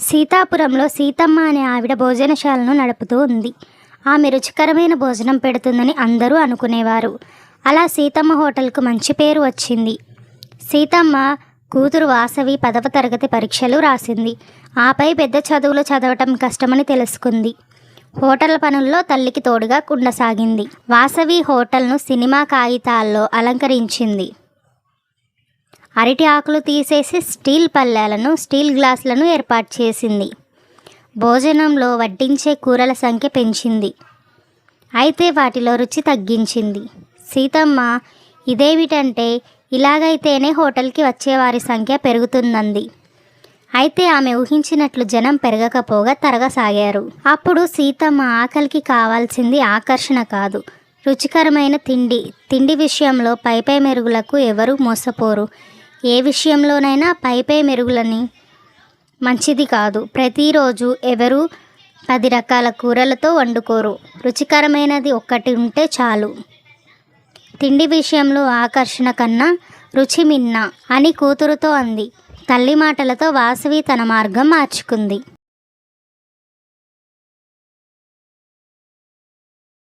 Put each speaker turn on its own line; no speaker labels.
సీతాపురంలో సీతమ్మ అనే ఆవిడ భోజనశాలను నడుపుతూ ఉంది. ఆమె రుచికరమైన భోజనం పెడుతుందని అందరూ అనుకునేవారు. అలా సీతమ్మ హోటల్కు మంచి పేరు వచ్చింది. సీతమ్మ కూతురు వాసవి పదవ తరగతి పరీక్షలు రాసింది. ఆపై పెద్ద చదువులు చదవటం కష్టమని తెలుసుకుంది. హోటల్ పనుల్లో తల్లికి తోడుగా కుండసాగింది. వాసవి హోటల్ను సినిమా కాగితాల్లో అలంకరించింది. అరటి ఆకులు తీసేసి స్టీల్ పళ్ళాలను స్టీల్ గ్లాసులను ఏర్పాటు చేసింది. భోజనంలో వడ్డించే కూరల సంఖ్య పెంచింది. అయితే వాటిలో రుచి తగ్గించింది. సీతమ్మ ఇదేమిటంటే ఇలాగైతేనే హోటల్కి వచ్చేవారి సంఖ్య పెరుగుతుందంది. అయితే ఆమె ఊహించినట్లు జనం పెరగకపోగా తరగసాగారు. అప్పుడు సీతమ్మ ఆకలికి కావాల్సింది ఆకర్షణ కాదు. రుచికరమైన తిండి తిండి విషయంలో పైపై మెరుగులకు ఎవరూ మోసపోరు. ఏ విషయంలోనైనా పైపై మెరుగులని మంచిది కాదు. ప్రతిరోజు ఎవరు పది రకాల కూరలతో వండుకోరు. రుచికరమైనది ఒక్కటి ఉంటే చాలు. తిండి విషయంలో ఆకర్షణ కన్నా రుచి మిన్న అని కూతురుతో అంది. తల్లి మాటలతో వాసవి తన మార్గం మార్చుకుంది.